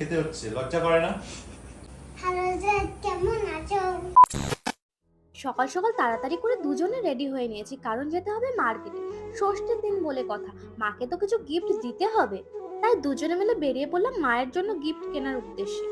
খেতে হচ্ছে লজ্জা করে না? কেমন আছো? সকাল সকাল তাড়াতাড়ি করে দুজনে রেডি হয়ে নিয়েছি কারণ যেতে হবে মার্কেটে ষষ্ঠীর দিন বলে কথা মাকে তো কিছু গিফট দিতে হবে। তাই দুজনে মিলে বেরিয়ে পড়লাম মায়ের জন্য গিফট কেনার উদ্দেশ্যে।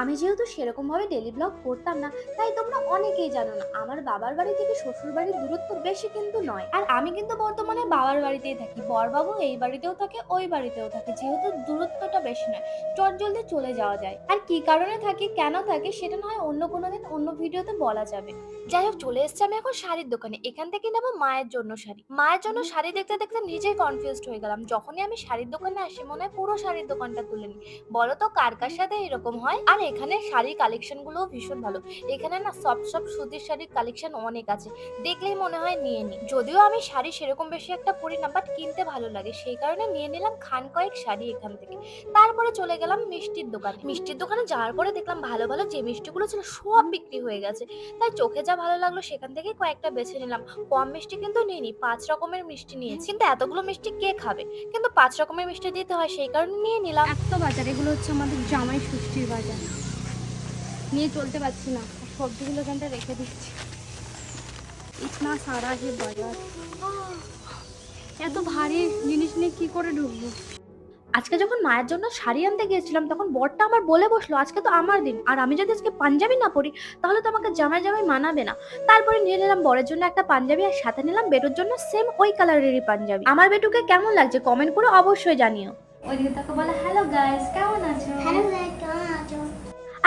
আমি যেহেতু সেরকমভাবে ডেলি ব্লগ করতাম না, তাই তোমরা অনেকেই জানো না, আমার বাবার বাড়ি থেকে শ্বশুর বাড়ির দূরত্ব বেশি কিন্তু নয়। আর আমি কিন্তু বর্তমানে বাবার বাড়িতেই থাকি, বরবাবু এই বাড়িতেও থাকে, ওই বাড়িতেও থাকে, যেহেতু দূরত্বটা বেশি নয়, চট জলদি চলে যাওয়া যায়। আর কি কারণে থাকি, কেন থাকি, সেটা নয় অন্য কোনো দিন, অন্য ভিডিওতে বলা যাবে। যাই হোক, চলে এসেছি আমি এখন শাড়ির দোকানে, এখান থেকে নেব মায়ের জন্য শাড়ি। মায়ের জন্য শাড়ি দেখতে দেখতে নিজেই কনফিউজড হয়ে গেলাম, যখনই আমি শাড়ির দোকানে আসি, মনে হয় পুরো শাড়ির দোকানটা তুলে নিই। বলো তো, কার কার সাথে এরকম হয়? আর এখানে শাড়ির কালেকশন গুলোও ভীষণ ভালো। এখানে না সব সব সুতির শাড়ির কালেকশন অনেক আছে। দেখলেই মনে হয় নিয়ে নি। যদিও আমি শাড়ি সেরকম বেশি একটা পরি না বাট কিনতে ভালো লাগে। সেই কারণে নিয়ে নিলাম খান কয়েক শাড়ি এখান থেকে। তারপরে চলে গেলাম মিষ্টির দোকানে। মিষ্টির দোকানে যাওয়ার পরে দেখলাম ভালো ভালো যে মিষ্টিগুলো ছিল সব বিক্রি হয়ে গেছে। তাই চোখে যা ভালো লাগল সেখান থেকে কয়েকটা বেছে নিলাম। কম মিষ্টি কিন্তু নিইনি, পাঁচ রকমের মিষ্টি নিয়েছি। কিন্তু এতগুলো মিষ্টি কে খাবে? কিন্তু পাঁচ রকমের মিষ্টি দিতে হয়, সেই কারণে নিয়ে নিলাম। এত বাজার, এগুলো হচ্ছে আমাদের জামাই ষষ্ঠীর বাজার। নিয়ে চলতে পারছি না। সবজিগুলো এখানটা রেখে দিচ্ছি। ইতনা সারা হে বাজার। এত ভারী জিনিস নিয়ে কি করে ঢুকবো? আজকে যখন মায়ের জন্য শাড়ি আনতে গিয়েছিলাম তখন বরটা আমার বলে বসল আজকে তো আমার দিন। আর আমি যদি আজকে পাঞ্জাবি না পরি তাহলে তো আমাকে জামাই জামাই মানাবে না। তারপরে নিয়ে নিলাম বরের জন্য একটা পাঞ্জাবি আর সাথে নিলাম বেটুর জন্য সেম ওই কালারেরই পাঞ্জাবি। আমার বেটুকে কেমন লাগছে? কমেন্ট করে অবশ্যই জানিও। ওইদিকে তাকে বলে হ্যালো গাইস কেমন আছো? হ্যালো স্যার কেমন আছো?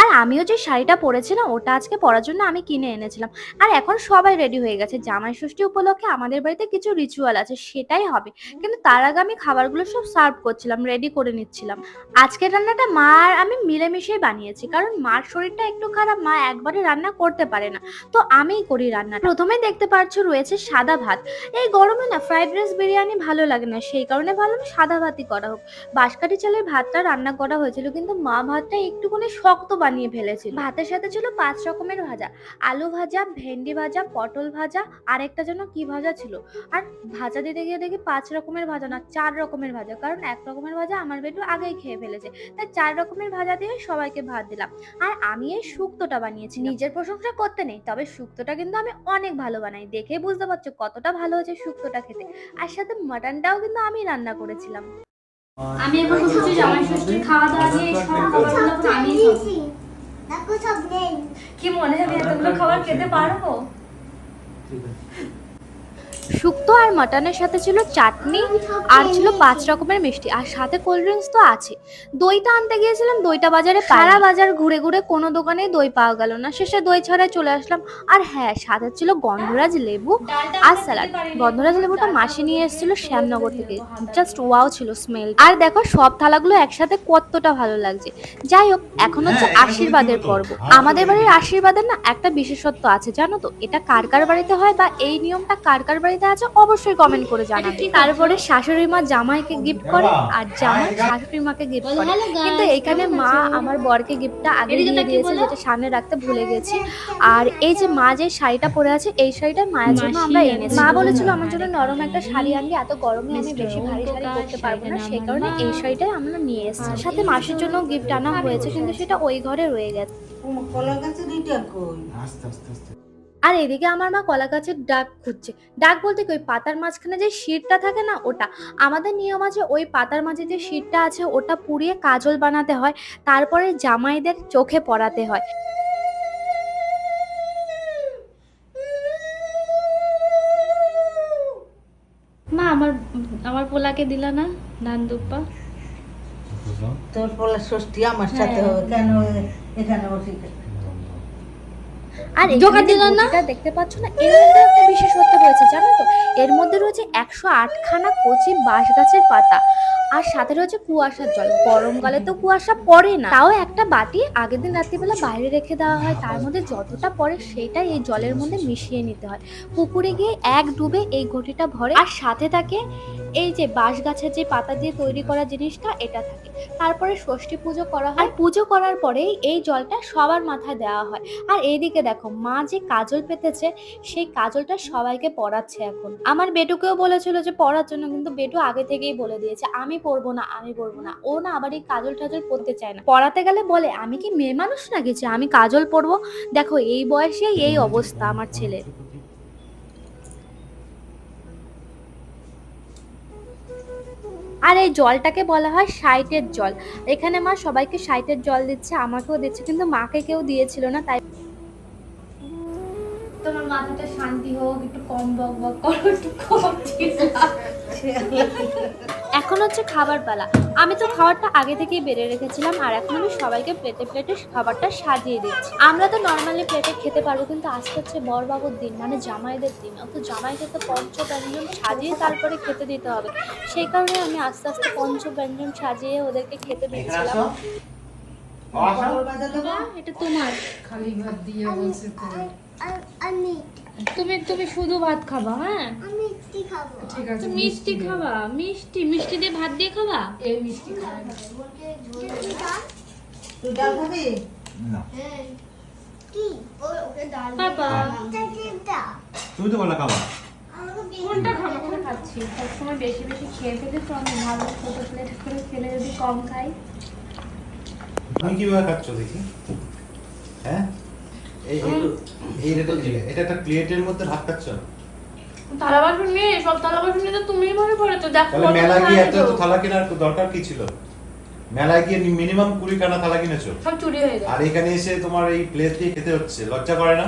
আর আমিও যে শাড়িটা পরেছি না ওটা আজকে পরার জন্য আমি কিনে এনেছিলাম। আর এখন সবাই রেডি হয়ে গেছে। জামাই ষষ্ঠী উপলক্ষে আমাদের বাড়িতে কিছু রিচুয়াল আছে, সেটাই হবে। কিন্তু তার আগে আমি খাবারগুলো সব সার্ভ করছিলাম রেডি করে নিচ্ছিলাম। আজকের রান্নাটা মা আর আমি মিলেমিশেই বানিয়েছি, কারণ মার শরীরটা একটু খারাপ, মা একবারে রান্না করতে পারে না। তো আমিই করি রান্না প্রথমে দেখতে পাচ্ছ রয়েছে সাদা ভাত। এই গরমে না ফ্রাইড রাইস বিরিয়ানি ভালো লাগে না, সেই কারণে ভালো ভাবলাম সাদা ভাতই করা হোক। বাঁশকাঠি চালের ভাতটা রান্না করা হয়েছিল, কিন্তু মা ভাতটা একটুখানি শক্ত বানিয়ে ফেলেছিল। ভাতের সাথে ছিল পাঁচ রকমের ভাজা। আলু ভাজা ভেন্ডি ভাজা পটল ভাজা আর একটা যেন কি ভাজা ছিল? আর ভাজা দিতে গিয়ে দেখি পাঁচ রকমের ভাজা না চার রকমের ভাজা। কারণ এক রকমের ভাজা আমার বেটু আগেই খেয়ে ফেলেছে। তাই চার রকমের ভাজা দিয়ে সবাইকে ভাত দিলাম। আর আমি এই শুক্তোটা বানিয়েছি। নিজের প্রশংসা করতে নেই তবে শুক্তোটা কিন্তু আমি অনেক ভালো বানাই। দেখে বুঝতে পারছ কতটা ভালো হয়েছে শুক্তোটা খেতে। আর সাথে মাটনটাও কিন্তু আমি রান্না করেছিলাম। আমি এখন জামাই ষষ্ঠীর খাওয়া দাওয়া দিয়ে সব আমি। দিয়েছি দেখো সব নেই কি মনে হয় আমি এতগুলো খাবার খেতে পারব শুক্তো আর মাটনের সাথে ছিল চাটনি আর ছিল পাঁচ রকমের মিষ্টি। আর সাথে কোল্ড ড্রিঙ্কস তো আছে। দইটা আনতে গিয়েছিলাম দইটা বাজারে সারা বাজার ঘুরে ঘুরে কোনো দোকানে দই পাওয়া গেল না। শেষে দই ছাড়াই চলে আসলাম। আর হ্যাঁ সাথে ছিল গন্ধরাজ লেবু আর স্যালাড। গন্ধরাজ লেবুটা মাসি নিয়ে এসেছিল শ্যামনগর থেকে। জাস্ট ওয়াও ছিল স্মেল আর দেখো সব থালাগুলো একসাথে কতটা ভালো লাগছে। যাই হোক এখন হচ্ছে হ্যাঁ, আশীর্বাদের পর্ব। আমাদের বাড়ির আশীর্বাদের না একটা বিশেষত্ব আছে জানো তো? এটা কার কার বাড়িতে হয় বা এই নিয়মটা কার কার বাড়িতে আছে অবশ্যই কমেন্ট করে জানাবে। তারপরে শাশুড়ি মা জামাইকে গিফট করে? আর জামাই শাশুড়ি মাকে গিফট করে। কিন্তু এখানে মা আমার বরকে গিফটটা আগে দিয়ে দিয়েছে যেটা সামনে রাখতে ভুলে গেছি। আর এই যে মা যে শাড়িটা পরে আছে এই শাড়িটা মায়ের জন্য আমরা এনেছি। মা বলেছিল আমার জন্য নরম একটা শাড়ি। আনবি এত গরমে আমি বেশি ভারী শাড়ি পরতে পারব না। সেই কারণে এই শাড়িটাই আমরা নিয়ে এসেছি। সাথে মাসির জন্য গিফট আনা হয়েছে কিন্তু সেটা ওই ঘরে রয়ে গেছে। কই? আস্তে আস্তে আস্তে। আর এদিকে আমার মা কলা গাছের ডাক খুঁজছে। ডাক বলতে কি ওই পাতার মাঝখানে যে শিরটা থাকে না ওটা? আমাদের নিয়ম আছে ওই পাতার মাঝে যে শিরটা আছে ওটা পুড়িয়ে কাজল বানাতে হয় তারপরে জামাইদের চোখে পরাতে হয়। মা আমার আমার পোলাকে দিলা না ধান দুপ্পা তোর পলা ষষ্ঠী আমার সাথে হ্যাঁ। হবে কেন এখানে বসে আর জোগাড় না? দেখতে পাচ্ছ না এর মধ্যে একটা বিশেষত্ব রয়েছে জানো তো? এর মধ্যে রয়েছে একশো আটখানা কচি বাঁশ গাছের পাতা আর সাথে রয়েছে কুয়াশার জল। গরমকালে তো কুয়াশা পড়ে না। তাও একটা বাটি আগের দিন রাত্রিবেলা বাইরে রেখে দেওয়া হয় তার মধ্যে যতটা পড়ে সেটাই এই জলের মধ্যে মিশিয়ে নিতে হয়। পুকুরে গিয়ে এক ডুবে এই ঘটিটা ভরে আর সাথে থাকে এই যে বাঁশ গাছের যে পাতা দিয়ে তৈরি করা জিনিসটা এটা থাকে। তারপরে ষষ্ঠী পুজো করা হয়। পুজো করার পরেই এই জলটা সবার মাথায় দেওয়া হয়। আর এইদিকে দেখো মা যে কাজল পেতেছে, সেই কাজলটা সবাইকে পড়াচ্ছে এখন। আমার বেটুকেও বলেছিল যে পড়ার জন্য, কিন্তু বেটু আগে থেকেই বলে দিয়েছে, আমি পড়ব না, আমি পড়ব না। ও না আবার এই কাজল টাজল পড়তে চায় না। পড়াতে গেলে বলে, আমি কি মেয়ে মানুষ নাকি যে আমি কাজল পড়ব? দেখো, এই বয়সে এই অবস্থা আমার ছেলের। আর এই জলটাকে বলা হয় সাইটের জল। এখানে মা সবাইকে সাইটের জল দিচ্ছে, আমাকেও দিচ্ছে, কিন্তু মাকে কেউ দিয়েছিল না, তাই শান্তি হোক একটু কম বক বক করো একটু কম এখন হচ্ছে খাবার পালা। আমি তো খাবারটা আগে থেকেই বেড়ে রেখেছিলাম আর এখন আমি সবাইকে প্লেটে প্লেটে খাবারটা সাজিয়ে দিচ্ছি। আমরা তো নর্মালি প্লেটে খেতে পারব কিন্তু আজকে হচ্ছে বরবাবুর দিন মানে জামাইদের দিন। অত জামাইকে তো পঞ্চব্যঞ্জন সাজিয়ে তারপরে খেতে দিতে হবে। সেই কারণে আমি আস্তে আস্তে পঞ্চব্যঞ্জন সাজিয়ে ওদেরকে খেতে আসো বাবা, এটা তোমার। খালি ভাত দিয়ে বলছে তুমি তুমি শুধু ভাত খাবা হ্যাঁ? আমি কি খাব। ঠিক আছে মিষ্টি খাবা মিষ্টি মিষ্টি দিয়ে ভাত দিয়ে খাবা? এই মিষ্টি খায় কি তুই ডাল খাবি? না। কি? বাবা এটা কি তুমি তো বললা খাবা। কোনটা খাব? কোনটা খাচ্ছি সবসময় বেশি বেশি খেয়ে ফেলে তো আমি ভালো ছোটো প্লেট করে ফেলে যদি কম খাই। তুমি কীভাবে খাচ্ছ দেখি? হ্যাঁ? এই এই- এই এটা এটা একটা প্লেটের মধ্যে ভাত থালা বাসন নিয়ে সব থালা বাসন নিয়ে তো তুমিই পড়েছো। দেখো তাহলে কত গিয়ে এত থালা কেনার দরকার কি ছিল? মেলায় গিয়ে মিনিমাম কুড়ি থালা কিনেছো? সব চুরি হয়ে যায়। আর এখানে এসে তোমার এই প্লেট দিয়ে খেতে হচ্ছে। লজ্জা করে না?